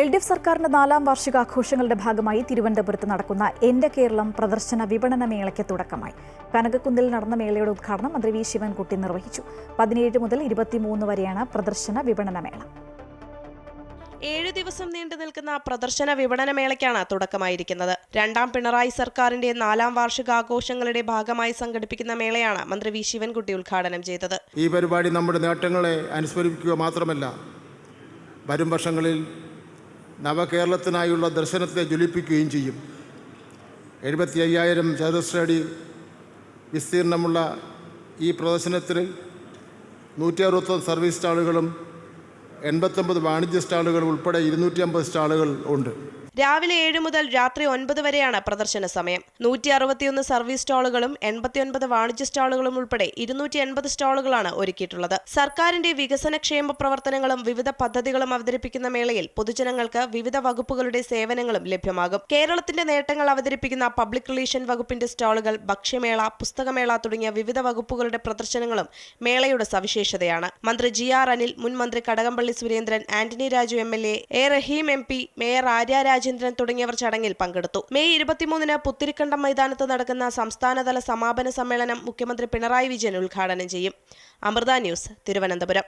L D F സർക്കാരിന്റെ നാലാം വാർഷികാഘോഷങ്ങളുടെ ഭാഗമായി തിരുവനന്തപുരത്ത് നടക്കുന്ന എന്റെ കേരളം പ്രദർശന വിപണന മേളയ്ക്ക് തുടക്കമായി. കനകക്കുന്നിൽ നടന്ന മേളയുടെ ഉദ്ഘാടനം മന്ത്രി വി ശിവൻകുട്ടി നിർവഹിച്ചു. പതിനേഴ് മുതൽ ഇരുപത്തിമൂന്ന് വരെയാണ് പ്രദർശന വിപണന മേള. ഏഴ് ദിവസം നീണ്ടു നിൽക്കുന്ന പ്രദർശന വിപണന മേളയ്ക്കാണ് തുടക്കമായിരിക്കുന്നത്. രണ്ടാം പിണറായി സർക്കാരിന്റെ നാലാം വാർഷികാഘോഷങ്ങളുടെ ഭാഗമായി സംഘടിപ്പിക്കുന്ന മേളയാണ് മന്ത്രി വി ശിവൻകുട്ടി ഉദ്ഘാടനം ചെയ്തത്. ഈ പരിപാടി നമ്മുടെ നേട്ടങ്ങളെ അനുസ്മരിപ്പിക്കുക മാത്രമല്ല വരും വർഷങ്ങളിൽ നവകേരളത്തിനായുള്ള ദർശനത്തെ ജ്വലിപ്പിക്കുകയും ചെയ്യും. എഴുപത്തി അയ്യായിരം ചതുരശ്രടി വിസ്തീർണമുള്ള ഈ പ്രദർശനത്തിൽ നൂറ്റി അറുപത്തൊന്ന് സർവീസ് സ്റ്റാളുകളും എൺപത്തൊമ്പത് വാണിജ്യ സ്റ്റാളുകളും ഉൾപ്പെടെ ഇരുന്നൂറ്റി അമ്പത് സ്റ്റാളുകൾ ഉണ്ട്. രാവിലെ ഏഴ് മുതൽ രാത്രി ഒൻപത് വരെയാണ് പ്രദർശന സമയം. നൂറ്റി അറുപത്തിയൊന്ന് സർവീസ് സ്റ്റാളുകളും എൺപത്തിയൊൻപത് വാണിജ്യ സ്റ്റാളുകളും ഉൾപ്പെടെ ഇരുന്നൂറ്റി എൺപത് സ്റ്റാളുകളാണ് ഒരുക്കിയിട്ടുള്ളത്. സർക്കാരിന്റെ വികസന ക്ഷേമ പ്രവർത്തനങ്ങളും വിവിധ പദ്ധതികളും അവതരിപ്പിക്കുന്ന മേളയിൽ പൊതുജനങ്ങൾക്ക് വിവിധ വകുപ്പുകളുടെ സേവനങ്ങളും ലഭ്യമാകും. കേരളത്തിന്റെ നേട്ടങ്ങൾ അവതരിപ്പിക്കുന്ന പബ്ലിക് റിലേഷൻ വകുപ്പിന്റെ സ്റ്റാളുകൾ ഭക്ഷ്യമേള പുസ്തകമേള തുടങ്ങിയ വിവിധ വകുപ്പുകളുടെ പ്രദർശനങ്ങളും മേളയുടെ സവിശേഷതയാണ്. മന്ത്രി ജി ആർ അനിൽ മുൻ മന്ത്രി Kadakampally Surendran Antony Raju M L A Rahim M P mayor Arya Rajendran തുടങ്ങിയവർ ചടങ്ങിൽ പങ്കെടുത്തു. മെയ് ഇരുപത്തിമൂന്നിന് പുത്തിരിക്കണ്ടം മൈതാനത്ത് നടക്കുന്ന സംസ്ഥാനതല സമാപന സമ്മേളനം മുഖ്യമന്ത്രി പിണറായി വിജയൻ ഉദ്ഘാടനം ചെയ്യും. അമൃത ന്യൂസ് തിരുവനന്തപുരം.